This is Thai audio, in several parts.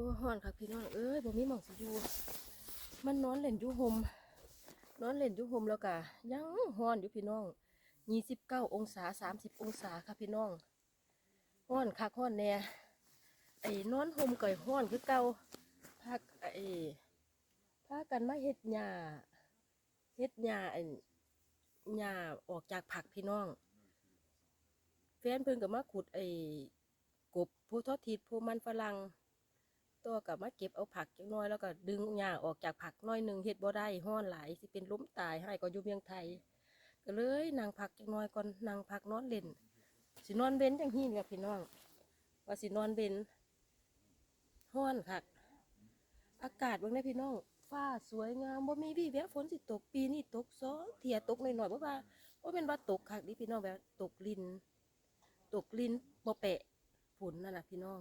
อ้ฮ้อนค่ะพี่น้องเอ้ยบ่มีหมองสิอยู่มันนอนเล่นอยู่ห่มนอนเล่นอยู่ห่มแล้วกะยังฮ้อนอยู่พี่น้อง29องศา30องศาค่ะพี่น้องฮ้อนคักฮ้อนแน่ไอ้นอนห่มก่อยฮ้อนคือเก่าพักไอ้พากันมาเฮ็ดหญ้าเฮ็ดหญ้าไอ้หญ้าออกจากผักพี่น้องแฟนเพิ่นก็มาขุดไอ้กบโพธิ์ทอดทิศโพธิ์มันฝรั่ง ตัวกับมาเก็บเอาผักจักหน้อยแล้วก็ดึงหญ้าออกจากผักน้อยหนึ่งเฮ็ดบ่ได้ห้อนหลายสิเป็นล้มตายให้ก็อยู่เมืองไทย ก็เลยนั่งพักจักหน้อยก่อนนั่งพักนอนเล่นสินอนเว้นจังฮี่กับพี่น้องว่าสินอนเว้นห้อนคักอากาศบิ่งได้พี่น้องฟ้าสวยงามบ่มีวี่แววฝนสิตกปีนี้ตกสองเที่ยตกหน่อยๆบ่ว่าบ่เป็นว่าตกคักดิพี่น้องแบบตกลิน ตกลินบ่แปะฝนนั่นน่ะพี่น้อง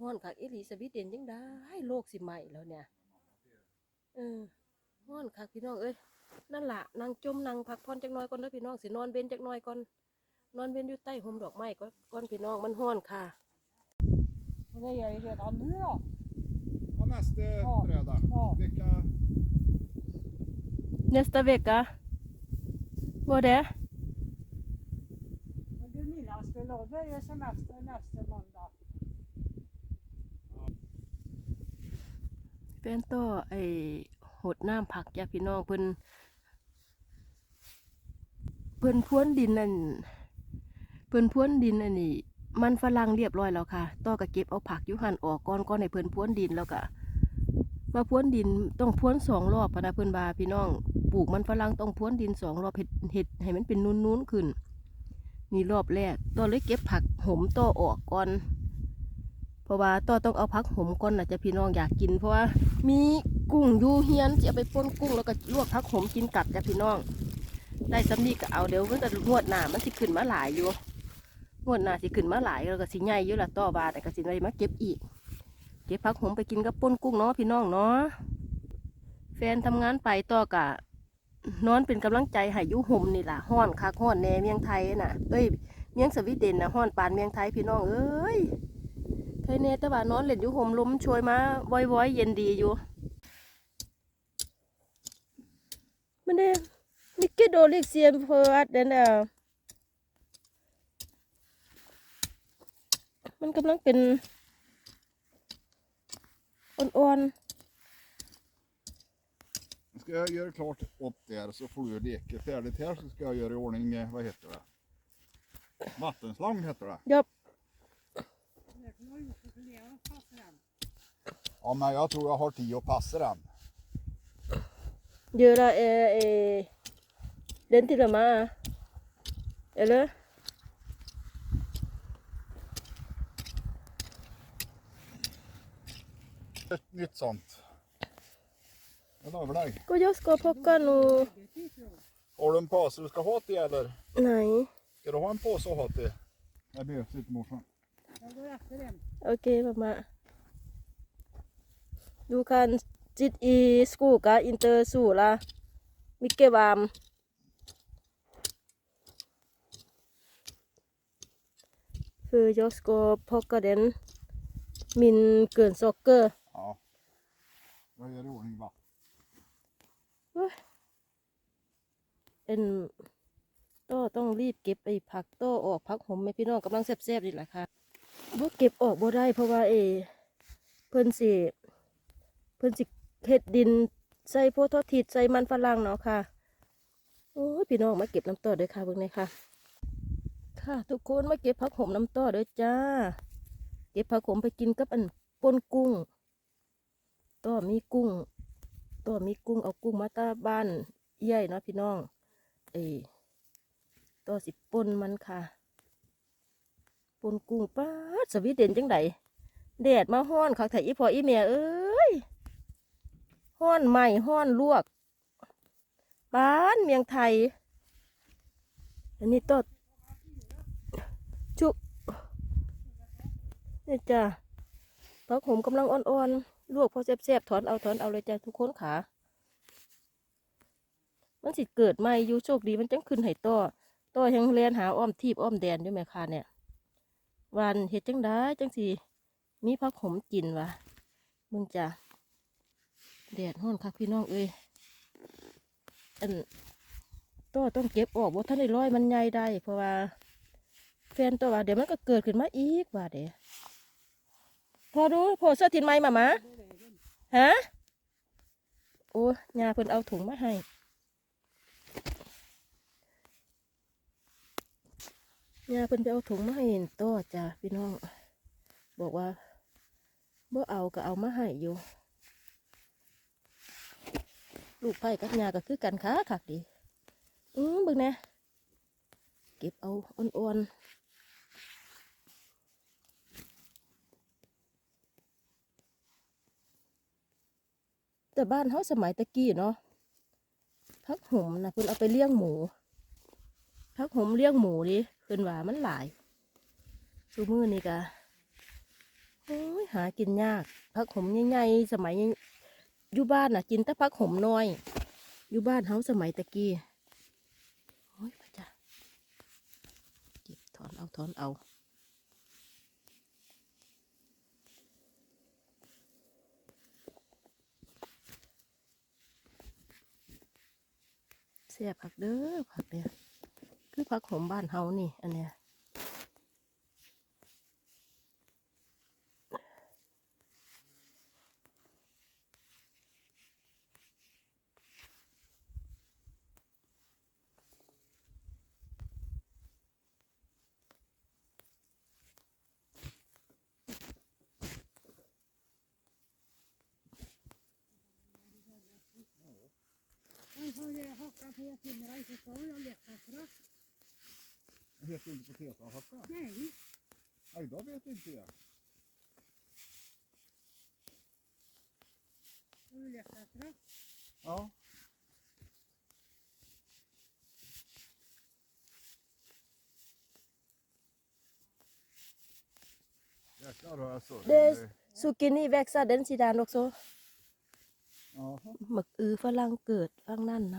ฮ้อนคักอีหลีสวีเดนยังได้โลกสิใหม่แล้วเนี่ยเออฮ้อนคักพี่น้องเอ้ยนั่นล่ะนางจมนางพักผ่อนจักหน้อยก่อนเด้อพี่น้องสินอนเว้นจักหน้อยก่อนนอนเว้นอยู่ใต้ห่มดอกไม้ก่อนก่อนพี่น้องมันฮ้อนค่ะ Och det är ju redan nu då. Ja, nästa Ja. fredag. Ja. Vecka... nästa vecka var det Och Gunilla skulle också börja semester nästa måndag. แฟนต่อไอ้หดน้ำผักจ้ะพี่น้องเพิ่นเพิ่นพรวนดินนั่นเพิ่นพรวนดินอันนี้มันฝรั่งเรียบร้อยแล้วค่ะต่อก็เก็บเอาผักยู่หันออกก่อนก่อนให้เพิ่นพรวนดินแล้วก็มาพรวนดินต้องพรวนสองรอบนะเพิ่นบาพี่น้องปลูกมันฝรั่งต้องพรวนดินสองรอบเห็ดเห็ดให้มันเป็นนูนๆขึ้นนี่รอบแรกต่อเลยเก็บผักหมต่อออกก่อน ราะว่าต่อต้องเอาพักหอมก่อนนะจะพี่น้องอยากกิน เพราะว่ามีกุ้งยูเฮียนจะเอาไปป่นกุ้งแล้วก็ลวกพักหอมกินกลับจ้ะพี่น้อง ได้สำนีก็เอาเดี๋ยวมันจะงวดหน้ามันสิขึ้นมาหลายอยู่งวดหน้าสิขึ้นมาหลายแล้วก็สิใหญ่อยู่ละต่อบาแต่ก็สิได้มาเก็บอีก เก็บพักหอมไปกินกับป่นกุ้งเนาะพี่น้องเนาะแฟนทำงานไปต่อกะนอนเป็นกำลังใจให้ยุห่มนี่ล่ะห้อนคักห้อนแนเมียงไทยน่ะเอ้ยเมียงสวีเดนน่ะห้อนปานเมียงไทยพี่น้องเอ้ย ใครเนแต่ว่านอนเล่นอยู่ห่มลมช่วยมาว้อยๆเย็นดีอยู่มันเนี่ยมิกกี้โดลิกเซียนเพิร์ดเดนเออมันกำลังเป็นอ่อน Nu ska jag göra klart upp där så får du leka färdigt här så ska jag göra i ordning, eh, vad heter det? Vattenslang heter det. ๆยอบ Det får man ju inte fundera på för den. Ja men jag tror jag har tid att passa den. เยอะละเอเอเดนติละมาเอเลอ Ett nytt sånt. Jag lovar dig. ก็ยอสกอพกกันนู Har du en påse du ska ha till eller? ไหน Ska du ha en påse att ha till? Det behövs inte morsan. Jag går efter den. โอเคมามาดูคันจิตอีสกูกะอินเตอร์สู่ละมิเกบามคือยอสโกพอกกระเดนมินเกินซ็อกเกอร์ Ja. Jag gör i ordning va. เอ็นต้อต้องรีบเก็บไอ้ผักต้อออกผักหอมแม่พี่น้องกำลังแซ่บๆนี่แหละค่ะ บ่เก็บออกบ่ได้ เพราะว่าเอ เพิ่นสิเพิ่นสิเฮ็ดดินใส่โพธิ์ทอดทิศใส่มันฝรั่งเนาะค่ะโอ้พี่น้องมาเก็บน้ำต้อเด้อค่ะเบิ่งหน่อยค่ะ ค่ะ ทุกคนมาเก็บผักหอมน้ำต้อเด้อจ้า เก็บผักหอมไปกินกับอันปนกุ้งต้อมีกุ้งต้อมีกุ้งเอากุ้งมาตาบ้านใหญ่เนาะพี่น้อง เอต้อสิปนมันค่ะ ปนกุ้งป้าสวีเดนจังไดแดดมาห้อนคักแต่อีพออีเมียเอ้ยห้อนใหม่ห้อนลวกบ้านเมียงไทย อันนี้ต้นชุกนี่จ้ะผักผมกำลังอ่อนๆลวกพอแซ่บๆถอนเอาถอนเอาเลยจ้ะทุกคนขามันสิเกิดใหม่ยูโชคดีมันจังขึ้นให้ต่อต่อยังเลียนหาอ้อมทีบอ้อมแดนด้วยแม่ค่ะเนี่ย วันเฮ็ดจังได้จังสิมีผักขมกินวะมึงจะแดดห้อนคักพี่น้องเอ้ยอันตัวต้องเก็บออกว่าท่านได้ร้อยมันใหญ่ได้ เพราะว่าแฟนตัวว่าเดี๋ยวมันก็เกิดขึ้นมาอีกว่าเดี๋ยวพอดูพอเสื้อทินไหมมามาฮะโอ้ยาเพิ่นเอาถุงมาให้ ยาเพิ่นไปเอาถุงมาให้เห็นตัวจ้ะพี่น้อง บอกว่าบ่เอาก็เอามาให้อยู่ ลูกไผ่กับยาก็คือกันค้าคักดี อืมเบิ่งน่เก็บเอาอ่อนๆแต่บ้านเขาสมัยตะกี้เนาะพักห่มนะเพิ่นเอาไปเลี้ยงหมู พักหมเลี้ยงหมูดิเพิ่นว่ามันหลายซูมือนี่กะโอ้ยหากินยากพักหมใหญ่ๆสมัยอยู่บ้านน่ะ กินแต่พักหมน้อย อยู่บ้านเขาสมัยตะกี้โอ้ยพระเจ้าเก็บถอนเอาถอนเอาเสียผักเด้อผักเนี่ย คือผักหอมบ้านเฮานี่ อันเนี้ย Det heter inte potatisavhacka. Nej, Nej, då vet inte jag. då vill jag sätta. Ja. Jäklar har jag surrat. เดสซูกินี่แว็กซ์เดนซิดานโลกโซ Jaha. หมึกอือฝรั่งเกิดฝรั่งนั่นน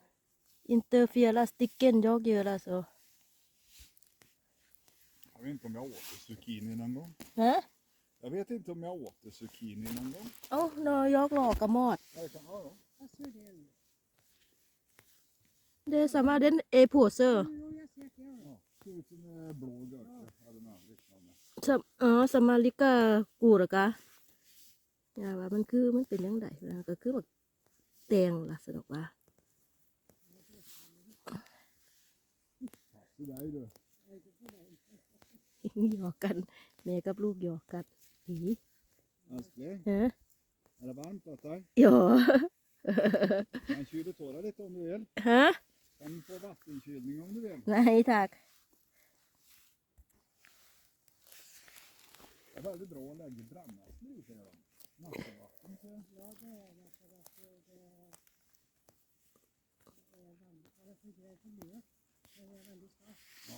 ำอินเตอร์เฟียร์ลาสติกเกนยอกเยอะละโซ Jag vet inte om jag åt zucchini någon gång. ฮะ Jag vet inte om jag åt zucchini någon gång. เอ้านอยอกหลอกกระมอด Ja, det kan, ja, ja. Vad ser det ut? เดสามารถเดนเอผัวเซอร์ Jo, jag ser att jag ja. Ser ut som eh, blå gurka eller något liknande. สมอ๋อสมาริกากูเหรอกะอย่าว่ามันคือมันเป็นยังไงก็คือแบบแตงล่ะสนุกว่า Så där är du. หยอกกัน แม่กับลูกหยอกกันอี Älskling, ฮะ är det varmt åt dig? หยอ Kan kyla tårar lite om du vill. ฮะ Kan få vattenkylning om du vill. Nej tack Det är väldigt bra att lägga brännässlor i säger de. Vattenvatten. så- Ja, det är det. För att det är... Det är väldigt... Det är för det är för mycket. Det är väldigt starkt. Så,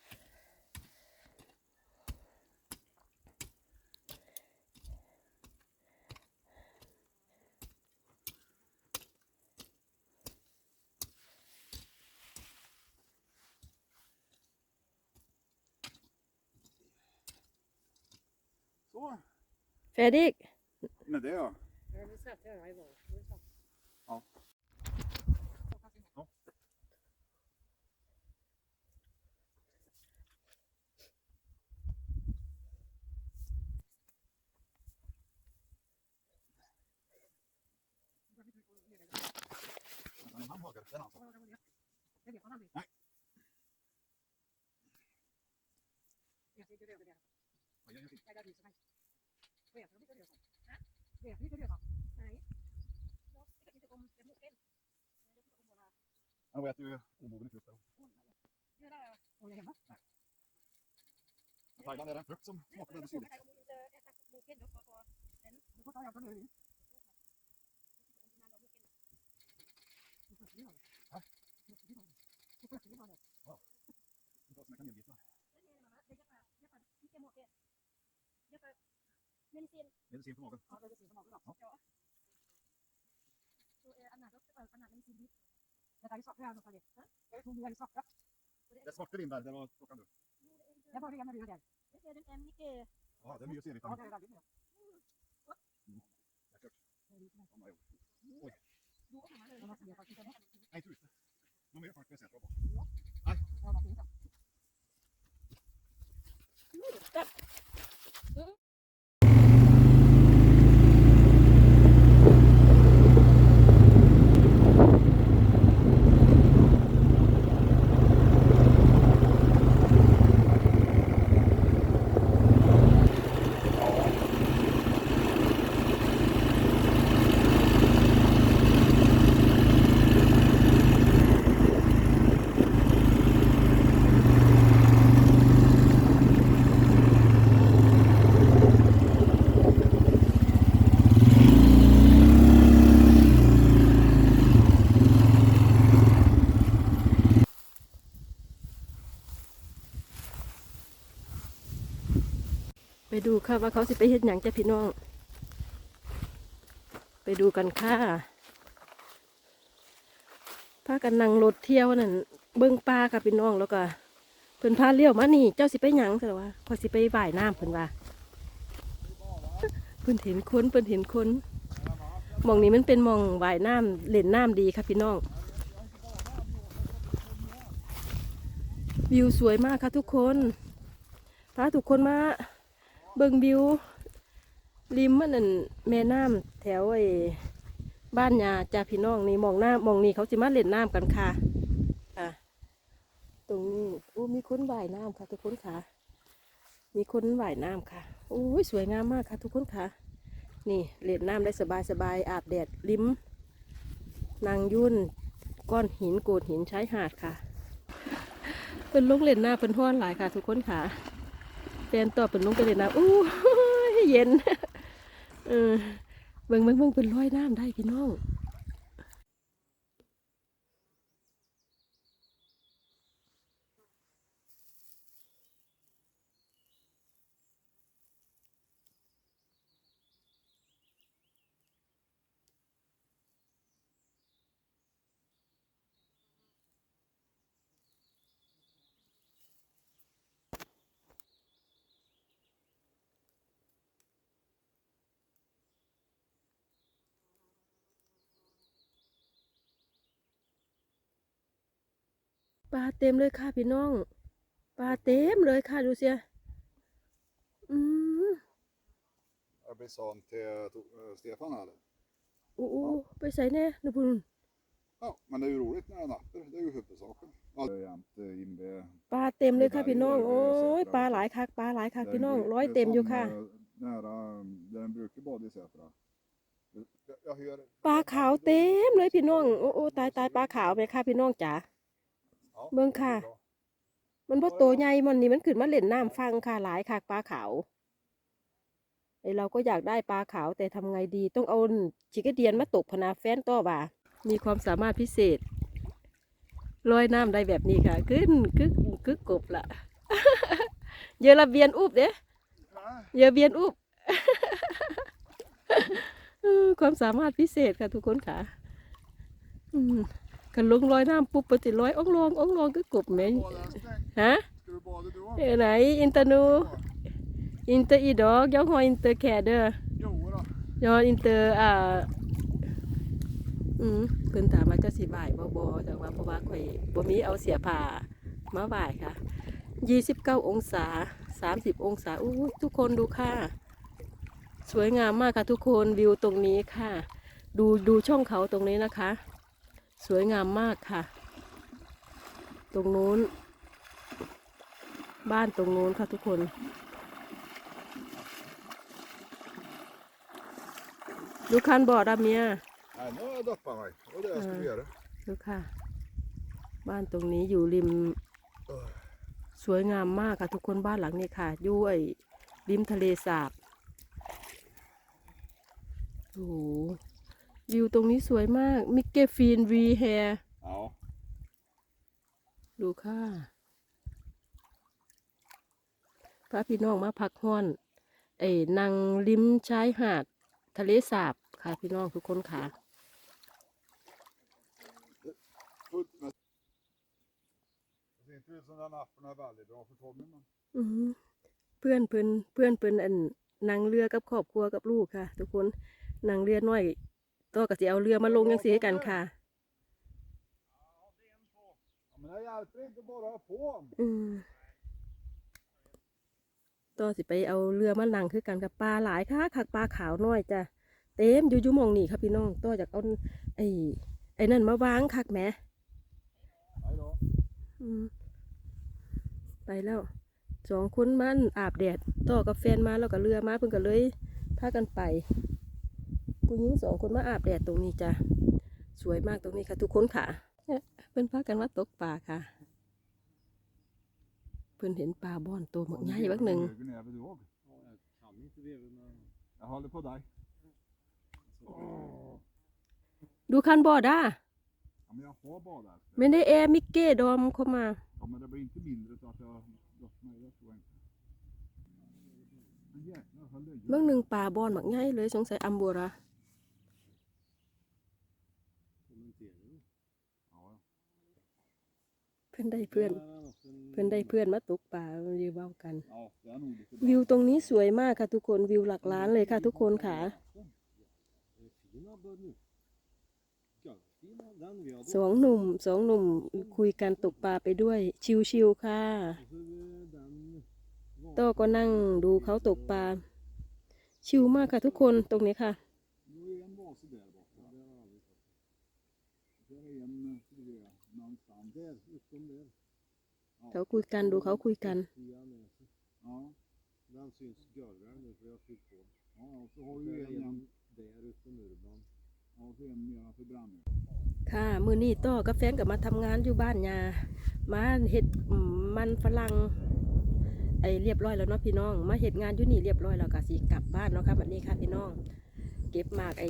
Fredrik med det ja. Jag vill sätta det här i bak. Det är så. Ja. Han hakar upp den alltså. Det vet man aldrig. Nej. Jag tycker det är det. Han äter ju omogligt just där. Det där... Håller jag hemma? I Thailand är det en frukt som smakar väldigt syrligt. Du får ta jag från övrigt. Ja. Du får inte ha det. Det tar som en kanelbitar. Medicin Medicin för magen. Ja, det är precis som magen. Ja. Ja. Det där är svarta här någonstans. Jag tror du är svarta. Det smakar in där, det var klockan nu. Jag var redan när du är där. Ja, det är mycket syrligt. Ja, det är väldigt mycket. har gjort. Oj. Du kan man göra det faktiskt. Nej, inte ute. Någon mer fart på sätt. Ja, vad fint. ไดูค่ะว่าเขาสิไปเฮ็ดหยังจ้ะพี่น้อง ไปดูกันค่ะพากันนั่งรถเที่ยวนั่นเบิ่งปลาค่ะพี่น้องแล้วก็เพิ่นพาเลี้ยวมานี่เจ้าสิไปหยังซะว่าพอสิไปว่ายน้ำเพิ่นว่าเพิ่นเห็นคนเพิ่นเห็นคนมองนี้มันเป็นมองว่ายน้ำเล่นน้ำดีค่ะพี่น้องวิวสวยมากค่ะทุกคนพาทุกคนมา เบิ่งวิวริมมันนั่นแม่น้ำแถวไอ้บ้านยาจ่าพี่น้องนี่มองหน้ามองนี่เขาสิมาเล่นน้ำกันค่ะอะ ตรงนี้โอ้มีคนว่ายน้ำค่ะ ทุกคนค่ะ มีคนว่ายน้ำค่ะโอ้ยสวยงามมากค่ะ ทุกคนค่ะ นี่เล่นน้ำได้สบายสบายอาบแดดริมนางยุ่นก้อนหินโกดหินชายหาดค่ะ เป็นลงเล่นน้ำเป็นห้อนหลายค่ะ ทุกคนค่ะ นตอเป็นลงไปเลยนะอู้เย็นเออเบิ่งเบิ่งเบิ่งเป็นร้อยน้ำได้พี่น้อง ปลาเต็มเลยค่ะพี่น้อง ปลาเต็มเลยค่ะดูเสียอืม Jag blir sån till eh, Stefan eller? อู้อู้ไปใส่แน่นะพุ่น Ja, men det är ju roligt när det napper. Det är ju huvudsaken. Ja, det är jämte in vid ปลาเต็มเลยค่ะพี่น้อง โอ้ยปลาหลายคักปลาหลายคักพี่น้อง ร้อยเต็มอยู่ค่ะ Nära där den brukar bada i Sätra. Jag, jag hör... ปลาขาวเต็มเลยพี่น้อง โอ้โอ้ตายตายปลาขาวไหมค่ะพี่น้องจ๋า Ja, Vâng, det är Kha. bra. มันบ่โตใหญ่มันนี่มันขึ้นมาเล่นน้ำฟังค่ะหลายค่ะปลาขาวไอเราก็อยากได้ปลาขาวแต่ทำไงดีต้องเอาชิกเดียนมาตกพนาแฟนต่อว่า มีความสามารถพิเศษลอยน้ำได้แบบนี้ค่ะ ขึ้นกึกกึกกบละเยอะระเบียนอุบเด้ Nej, เยอะเบียนอุบเออความสามารถพิเศษค่ะทุกคนค่ะ อืม กันลงลอยน้ำปุ๊บปฏิลอยองลององลองกึกกบแม่ฮะเอ också? อไหนอินเตอร์นูอินเตอร์อีดอกย้องหอยอินเตอร์แคเดอร์ย้อนอินเตอร์อ่าอืมเพิ่นถามว่าเจะสิบ่ายบ่บ่แต่ว่าเพราะว่าข่อยบ่มีเอาเสียผ้ามาบ่ายค่ะ29องศา30องศาอู้ทุกคนดูค่ะ สวยงามมากค่ะทุกคนวิวตรงนี้ค่ะ ดูดูช่องเขาตรงนี้นะคะ สวยงามมากค่ะ ตรงนู้น บ้านตรงนู้นค่ะทุกคน ดูคันบอดอะเมีย Nej, nu har jag doppat mig. Det var det jag skulle Ja. göra. ดูค่ะ บ้านตรงนี้อยู่ริม สวยงามมากค่ะทุกคนบ้านหลังนี้ค่ะอยู่ไอ้ริมทะเลสาบโอ้โห วิวตรงนี้สวยมาก มิกเกฟีนวีแฮ Ja. ดูค่ะพระพี่น้องมาพักห้อนไอ้นางริมชายหาด ทะเลสาบค่ะพี่น้องทุกคนค่ะ Fullt med... Det ser inte ut som den appen är väldigt bra för Tommy men... อืมเพื่อนเพิ่นเพื่อนเพิ่นอันนางเรือกับครอบครัวกับลูกค่ะ ทุกคนนางเรือน้อย ตัวก็สิเอาเรือมาลงยังสิให้กันค่ะ Ja, men det hjälper inte bara att ha på. อืมตัวสิไปเอาเรือมานั่งคือกันกับปลาหลายค่ะคักปลาขาวน้อยจ้ะเต็มอยู่อยู่หมองนี่ค่ะพี่น้องตัวจากเอาไอ้ไอ้นั่นมาวางคักแหม Hej då. อืมไปแล้วสองคนมันอาบแดดต่อกับแฟนมาแล้วก็เรือมาเพิ่งก็เลยพากันไป ผู้หญิงสองคนมาอาบแดดตรงนี้จ้ะสวยมากตรงนี้ค่ะทุกคนค่ะเนี่ยเพิ่นพากันมาตกปลาค่ะ เพิ่นเห็นปลาบ่อนตัวหมกใหญ่บักหนึ่ง Ögonen är väl du också? Ja, jag kan inte det. Men... Jag håller på dig. ดูคันบอด้า Ja, men jag har badat. ไม่ได้แอร์มิกเก้ดอมเข้ามา Ja, men det blir inte mindre så att jag har gått med. Det tror jag inte. Men jäklar, vad löjligt. เมื่อหนึ่งปลาบอนหมักง่ายเลยสงสัยอัมบัวระ Kommenterar du? Ja, ja. เพื่อนได้เพื่อน Där är också en- เพื่อนได้เพื่อนมาตกปลาอยู่เว้ากัน ja, det är nog lite วิวตรงนี้สวยมากค่ะทุกคนวิวหลักล้านเลยค่ะทุกคนค่ะ Det är fina bör nu. Fina, den vi hade. สองหนุ่มสองหนุ่มคุยกันตกปลาไปด้วย ชิวๆค่ะ Och så är det den โต้ก็นั่งดูเขาตกปลาชิวมากค่ะทุกคนตรงนี้ค่ะ เขาคุยกันดูเขาคุยกันค่ะมือนี้ต่อกับแฟนกับมาทำงานอยู่บ้านยามาเห็ดมันฝรั่งไอเรียบร้อยแล้วเนาะพี่น้อง มาเห็ดงานอยู่นี่เรียบร้อยแล้วก็สิกลับบ้านเนาะค่ะวันนี้ค่ะพี่น้อง เก็บมากไอ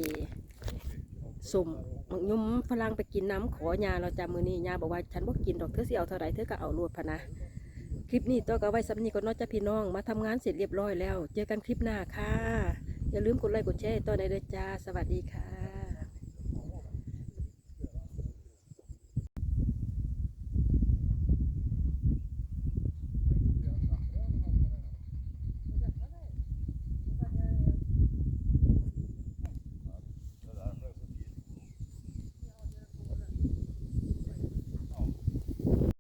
สมมังยุ้มพลังไปกินน้ำขอยาเราจำมือนี้ยาบอกว่าฉันบ่กินดอกเธอสิเอาเท่าไรเธอก็เอารวดพะนะคลิปนี้ตัวก็ไว้สำนีก็นอกจะพี่น้องมาทำงานเสร็จเรียบร้อยแล้ว เจอกันคลิปหน้าค่ะ อย่าลืมกดไลค์กดแชร์ตัวในเด้อจ้า สวัสดีค่ะ